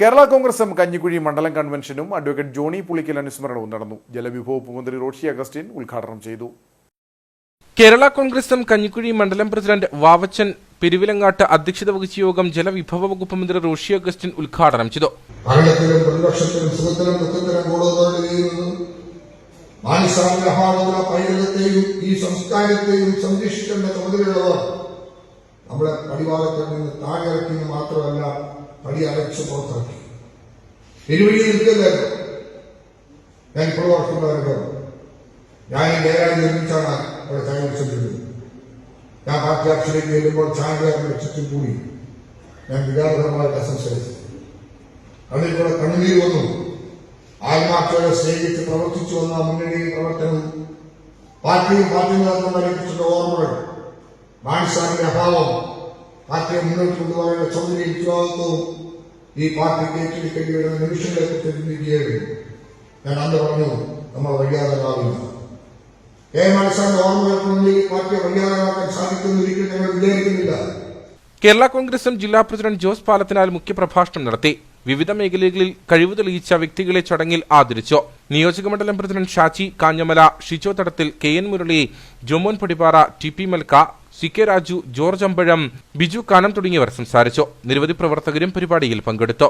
Kerala Congress M Kanjikuzhi മണ്ഡലം കൺവെൻഷനും advocate Johny Pulickal അനുസ്മരണവും നടന്നു. ജലവിഭവ മന്ത്രി റോഷി അഗസ്റ്റിൻ ഉദ്ഘാടനം ചെയ്തു. കേരള കോൺഗ്രസ് എം കഞ്ഞിക്കുഴി മണ്ഡലം പ്രസിഡന്റ് വാവച്ചൻ പെരുവിലങ്ങാട്ട് അധ്യക്ഷത വഹിച്ച യോഗം ജലവിഭവ വകുപ്പ് മന്ത്രി റോഷി അഗസ്റ്റിൻ ഉദ്ഘാടനം ചെയ്തു. ഭരണത്തിലും പ്രതിപക്ഷത്തിലും സുഖത്തിലും ദുഃഖത്തിലും പൈതൃകത്തെയും ഈ സംസ്കാരത്തെയും സംരക്ഷിക്കേണ്ട ചുമതലയുള്ളവർ നമ്മളെ പരിവാരത്തിൽ നിന്ന് താഴെ മാത്രമല്ല పని అలక్ష్యపోతాడు ఎనిమిది ఇంతే లేదు నేను ఇప్పుడు వరకు న్యాయం నేరాన్ని నిర్మించాను ఇక్కడ సాగించలేదు నా పాఠ్యాక్షరికి వెళ్ళిపోయి చుట్టూ కూడి నేను విధానసభ ప్రశంసలేదు అది కూడా కన్నీరు వന്നു ఆత్మాక్షర స్నేహితులు ప్రవర్తించి ఉన్న ముందు ప్రవర్తన. పార్టీ పార్టీ నడిపించిన ఓర్మడు మానసానికి అభావం. പാർട്ടിയും മുന്നോട്ട് കൊണ്ടുപോകാനുള്ള ചുമതലയും ഉത്തരവാദിത്വവും ഈ പാർട്ടിക്ക് ഏറ്റെടുക്കേണ്ടി വരുന്ന നിമിഷങ്ങളെ ചിന്തിക്കുകയായിരുന്നു. ഞാൻ അന്ന് പറഞ്ഞു നമ്മൾ വഴിയാതാവില്ല കെ മനസ്സാന്റെ ഓർമ്മകൾക്ക് മുന്നിൽ പാർട്ടിയെ വയ്യാതാക്കാൻ സാധിക്കുമെന്ന് ഒരിക്കലും ഞങ്ങൾ വിചാരിക്കുന്നില്ല. കേരള കോൺഗ്രസും ജില്ലാ പ്രസിഡന്റ് ജോസ് പാലത്തിനാൽ മുഖ്യപ്രഭാഷണം നടത്തി. വിവിധ മേഖലകളിൽ കഴിവ് തെളിയിച്ച വ്യക്തികളെ ചടങ്ങിൽ ആദരിച്ചു. നിയോജകമണ്ഡലം president Shaji Kanjamala Shijo Thadathil K N Murali Jomon Padipara T P Malka C K Raju George Ambazham Biju Kanam തുടങ്ങിയവർ സംസാരിച്ചു. നിരവധി പ്രവർത്തകരും പരിപാടിയിൽ പങ്കെടുത്തു.